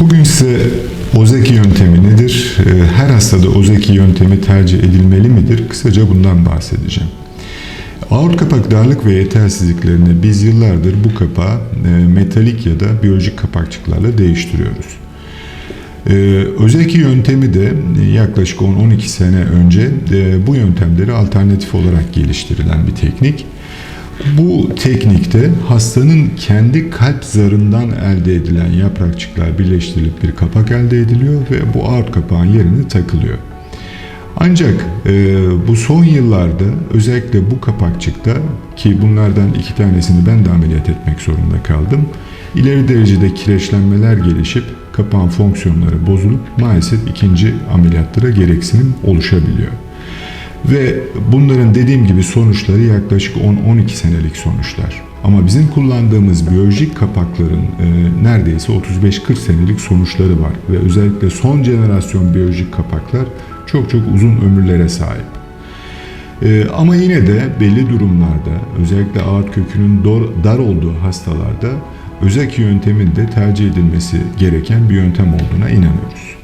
Bugün size Ozeki yöntemi nedir? Ee, Her hastada Ozeki yöntemi tercih edilmeli midir? Kısaca bundan bahsedeceğim. Aort kapak darlık ve yetersizliklerinde biz yıllardır bu kapağı e, metalik ya da biyolojik kapakçıklarla değiştiriyoruz. Ee, Özeki yöntemi de yaklaşık 10-12 sene önce e, bu yöntemleri alternatif olarak geliştirilen bir teknik. Bu teknikte hastanın kendi kalp zarından elde edilen yaprakçıklar birleştirilip bir kapak elde ediliyor ve bu aort kapağın yerine takılıyor. Ancak e, bu son yıllarda özellikle bu kapakçıkta ki bunlardan iki tanesini ben de ameliyat etmek zorunda kaldım. ileri derecede kireçlenmeler gelişip kapağın fonksiyonları bozulup maalesef ikinci ameliyatlara gereksinim oluşabiliyor. Ve bunların dediğim gibi sonuçları yaklaşık 10-12 senelik sonuçlar. Ama bizim kullandığımız biyolojik kapakların e, neredeyse 35-40 senelik sonuçları var. Ve özellikle son jenerasyon biyolojik kapaklar çok çok uzun ömürlere sahip. E, ama yine de belli durumlarda özellikle ağıt kökünün dar olduğu hastalarda özeki yöntemin de tercih edilmesi gereken bir yöntem olduğuna inanıyoruz.